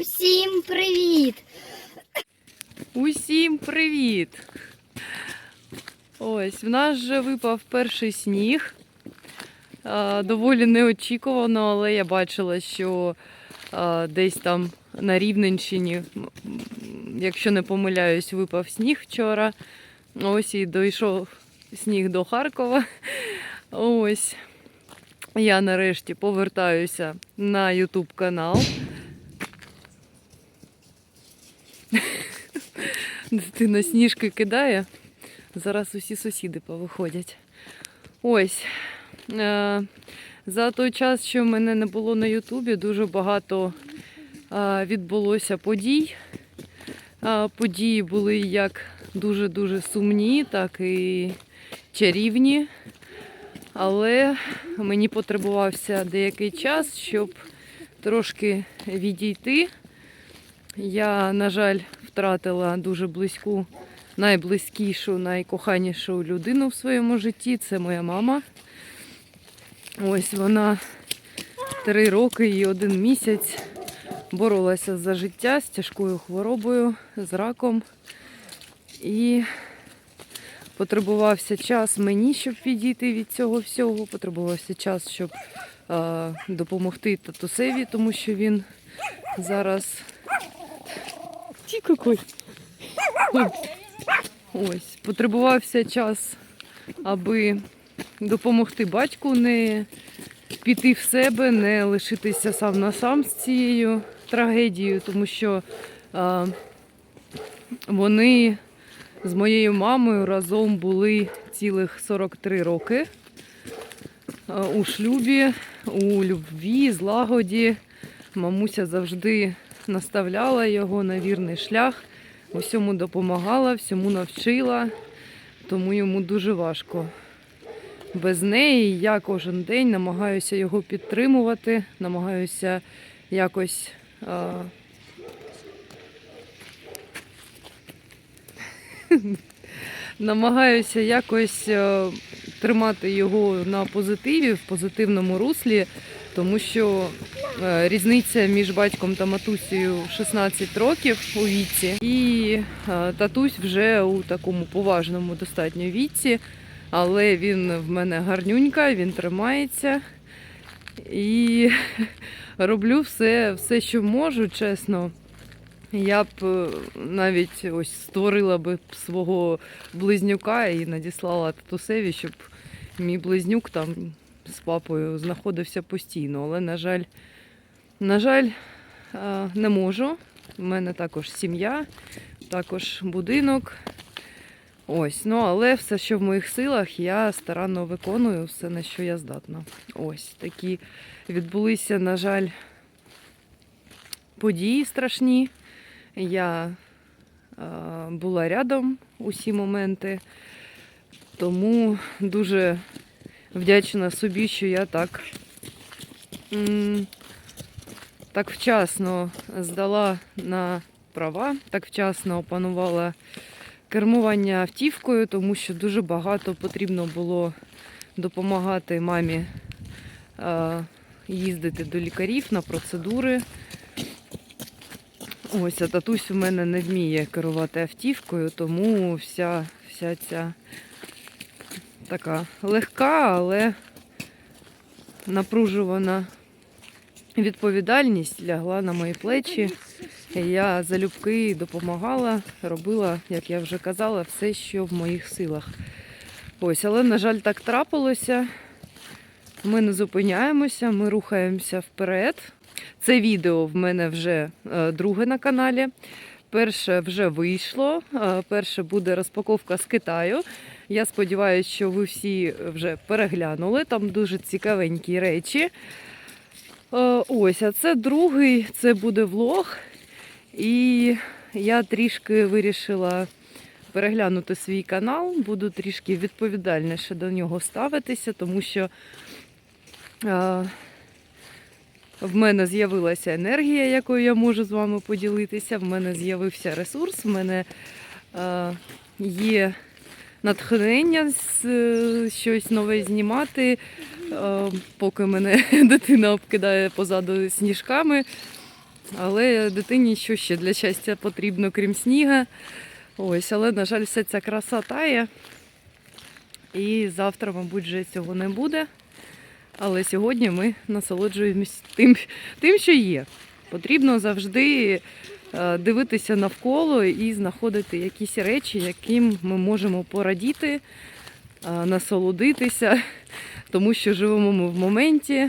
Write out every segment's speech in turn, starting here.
Усім привіт! Усім привіт! Ось, в нас вже випав перший сніг. Доволі неочікувано, але я бачила, що десь там на Рівненщині, якщо не помиляюсь, випав сніг вчора. Ось і дійшов сніг до Харкова. Ось. Я нарешті повертаюся на YouTube канал. Дитина сніжки кидає. Зараз усі сусіди повиходять. Ось. Е, За той час, що мене не було на Ютубі, дуже багато е, відбулося подій. Е, Події були як дуже-дуже сумні, так і чарівні. Але мені потребувався деякий час, щоб трошки відійти. Я, на жаль, втратила дуже близьку, найблизькішу, найкоханішу людину в своєму житті. Це моя мама. Ось вона три роки і один місяць боролася за життя з тяжкою хворобою, з раком. І потребувався час мені, щоб відійти від цього всього. Потребувався час, щоб допомогти татусеві, тому що він зараз Ті какой. Ось, потребувався час, аби допомогти батьку не піти в себе, не лишитися сам на сам з цією трагедією, тому що а, вони з моєю мамою разом були цілих 43 роки у шлюбі, у любві, злагоді. Мамуся завжди наставляла його на вірний шлях, усьому допомагала, всьому навчила, тому йому дуже важко. Без неї я кожен день намагаюся його підтримувати, намагаюся якось. А... Намагаюся якось е, тримати його на позитиві, в позитивному руслі, тому що різниця між батьком та матусею 16 років у віці, і е, татусь вже у такому поважному достатньо віці, але він в мене гарнюнька, він тримається. І роблю все, все, що можу, чесно. Я б е, навіть ось створила би свого близнюка і надіслала татусеві, щоб мій близнюк там з папою знаходився постійно. Але, на жаль, на жаль, е, не можу. У мене також сім'я, також будинок. Ось, ну але все, що в моїх силах, я старанно виконую все, на що я здатна. Ось такі відбулися, на жаль, події страшні. Я е, була рядом усі моменти, тому дуже вдячна собі, що я так, м, так вчасно здала на права, так вчасно опанувала кермування автівкою, тому що дуже багато потрібно було допомагати мамі їздити до лікарів на процедури. Ось, а татусь у мене не вміє керувати автівкою, тому вся, вся ця така легка, але напружувана відповідальність лягла на мої плечі. Я залюбки допомагала, робила, як я вже казала, все, що в моїх силах. Ось, але, на жаль, так трапилося. Ми не зупиняємося, ми рухаємося вперед. Це відео в мене вже е, друге на каналі. Перше вже вийшло. е, Перше буде розпаковка з Китаю. Я сподіваюся, що ви всі вже переглянули. Там дуже цікавенькі речі. Е, Ось, а це другий, це буде влог. І я трішки вирішила переглянути свій канал, буду трішки відповідальніше до нього ставитися, тому що е, в мене з'явилася енергія, якою я можу з вами поділитися. В мене з'явився ресурс, в мене е, є натхнення з- щось нове знімати, поки мене дитина обкидає позаду сніжками. Але дитині що ще для щастя потрібно, крім сніга. Ось, але, на жаль, вся ця краса тає. І завтра, мабуть, вже цього не буде. Але сьогодні ми насолоджуємось тим, тим, що є. Потрібно завжди е, дивитися навколо і знаходити якісь речі, яким ми можемо порадіти, е, насолодитися, тому що живемо ми в моменті,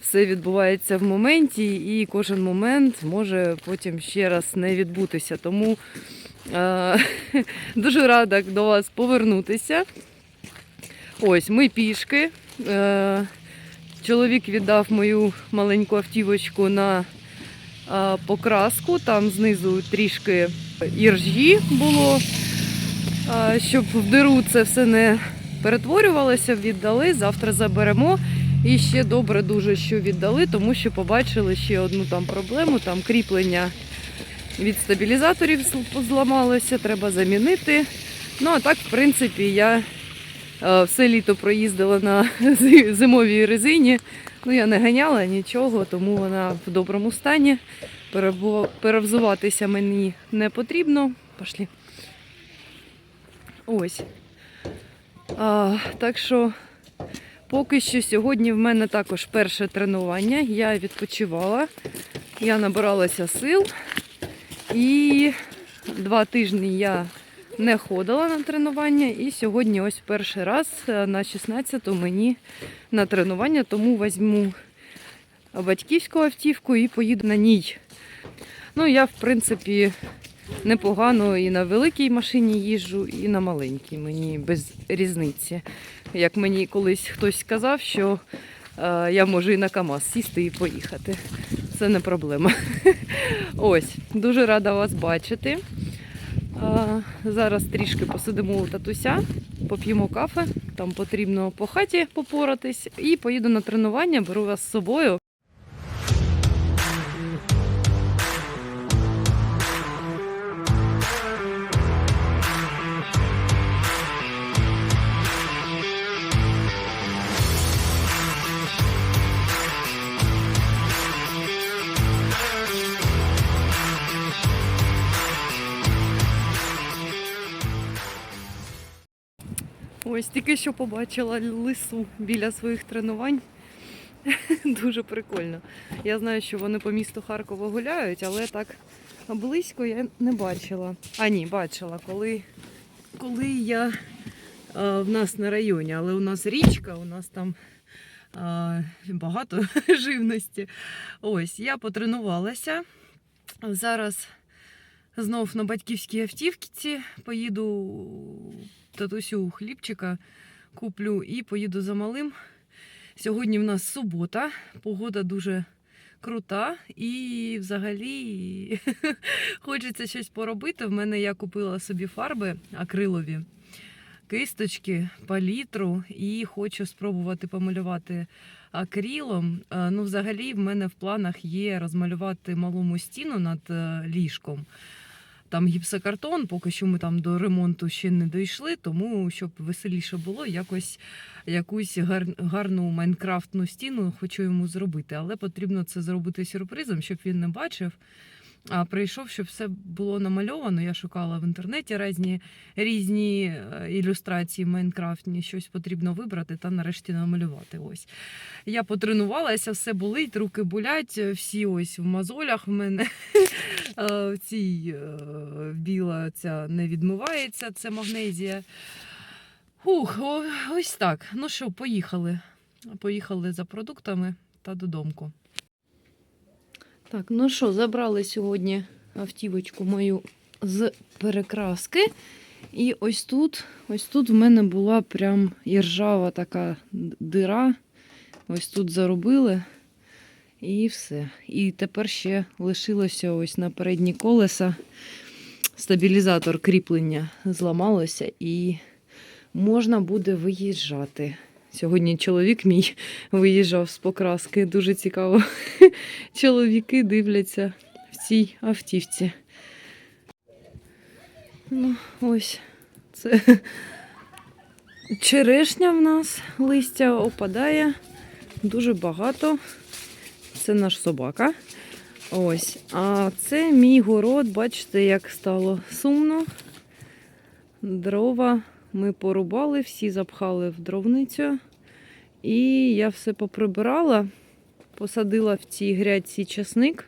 все відбувається в моменті, і кожен момент може потім ще раз не відбутися. Тому е, дуже рада до вас повернутися. Ось ми пішки. Е, чоловік віддав мою маленьку автівочку на е, покраску. Там знизу трішки іржі було, е, щоб в диру це все не перетворювалося, віддали. Завтра заберемо. І ще добре дуже, що віддали, тому що побачили ще одну там проблему, там кріплення від стабілізаторів зламалося, треба замінити. Ну а так, в принципі, я е, все літо проїздила на зимовій резині. Ну, я не ганяла нічого, тому вона в доброму стані. Перевзуватися мені не потрібно. Пошлі. Ось. А, так що поки що сьогодні в мене також перше тренування. Я відпочивала, я набиралася сил. І два тижні я не ходила на тренування. І сьогодні ось перший раз е, на 16-ту мені на тренування, тому візьму батьківську автівку і поїду на ній. Ну, я, в принципі, непогано і на великій машині їжджу, і на маленькій. Мені без різниці. Як мені колись хтось сказав, що е, я можу і на КАМАЗ сісти і поїхати. Це не проблема. Ось, дуже рада вас бачити. А, зараз трішки посидимо у татуся, поп'ємо кафе, там потрібно по хаті попоратись і поїду на тренування, беру вас з собою. Ось тільки що побачила лису біля своїх тренувань. Дуже прикольно. Я знаю, що вони по місту Харкова гуляють, але так близько я не бачила. А ні, бачила, коли, коли я а, в нас на районі, але у нас річка, у нас там а, багато живності. Ось, я потренувалася. Зараз знов на батьківській автівці поїду татусю хлібчика куплю і поїду за малим. Сьогодні в нас субота, погода дуже крута, і взагалі хочеться щось поробити. В мене я купила собі фарби акрилові, кисточки, палітру і хочу спробувати помалювати акрилом. Е, Ну, взагалі, в мене в планах є розмалювати малому стіну над е, ліжком. Там гіпсокартон, поки що ми там до ремонту ще не дійшли, тому щоб веселіше було, якось якусь гар, гарну майнкрафтну стіну хочу йому зробити. Але потрібно це зробити сюрпризом, щоб він не бачив. А прийшов, щоб все було намальовано. Я шукала в інтернеті різні, різні е, ілюстрації майнкрафтні, щось потрібно вибрати та нарешті намалювати. Ось. Я потренувалася, все болить, руки болять, всі ось в мозолях в мене. Е, В цій е, біла ця не відмивається, це магнезія. Ух, ось так. Ну що, поїхали. Поїхали за продуктами та додому. Так, ну що, забрали сьогодні автівочку мою з перекраски. І ось тут, ось тут в мене була прям іржава така дира. Ось тут заробили. І все. І тепер ще лишилося ось на передні колеса. Стабілізатор кріплення зламалося і можна буде виїжджати. Сьогодні чоловік мій виїжджав з покраски. Дуже цікаво. Чоловіки дивляться в цій автівці. Ну, ось це черешня в нас, листя опадає дуже багато. Це наш собака. Ось. А це мій город, бачите, як стало сумно. Дрова ми порубали, всі запхали в дровницю. І я все поприбирала, посадила в цій грядці часник,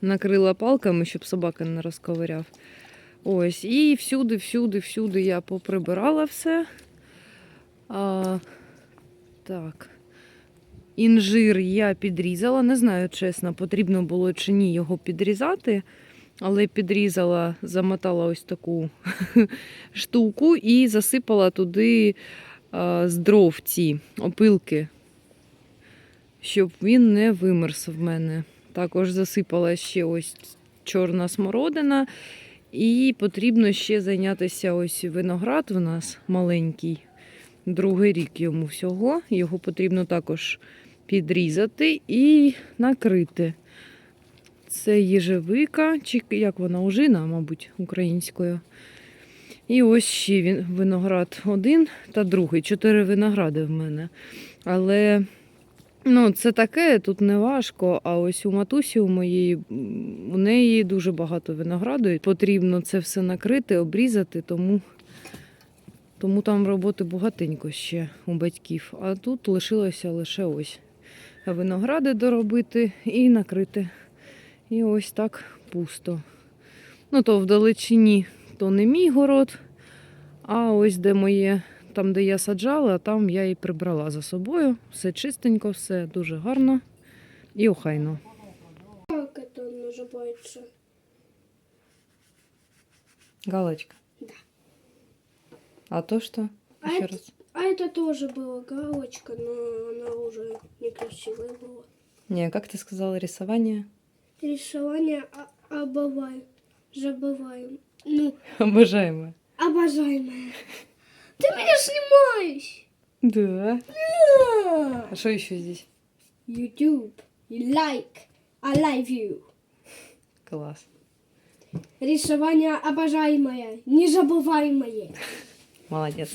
накрила палками, щоб собака не розковиряв. Ось, і всюди, всюди, всюди я поприбирала все. А, так. Інжир я підрізала. Не знаю, чесно, потрібно було чи ні його підрізати, але підрізала, замотала ось таку штуку і засипала туди з дров ці опилки, щоб він не вимерз в мене. Також засипала ще ось чорна смородина. І потрібно ще зайнятися ось виноград у нас маленький. Другий рік йому всього. Його потрібно також підрізати і накрити. Це їжевика, чи як вона ожина, мабуть, українською. І ось ще він, виноград один та другий. Чотири виногради в мене. Але ну, це таке, тут не важко. А ось у матусі у моєї у неї дуже багато винограду. і Потрібно це все накрити, обрізати, тому, тому там роботи багатенько ще у батьків. А тут лишилося лише ось виногради доробити і накрити. І ось так пусто. Ну, то вдалечині то не мій город, а ось де моє, там, де я саджала, там я і прибрала за собою. Все чистенько, все дуже гарно і охайно. Как это называется? Галочка. Да. А то что? А Еще это- раз. А это тоже была галочка, но она уже некрасивая была. Не, как ты сказала, рисование? Рисование о- обываем, забываем. Ну, Обожаемое. обожаемая. Ты меня снимаешь! Да. Да. А что еще здесь? YouTube, like, I love you. Класс. Рисование обожаемое, незабываемое. Молодец.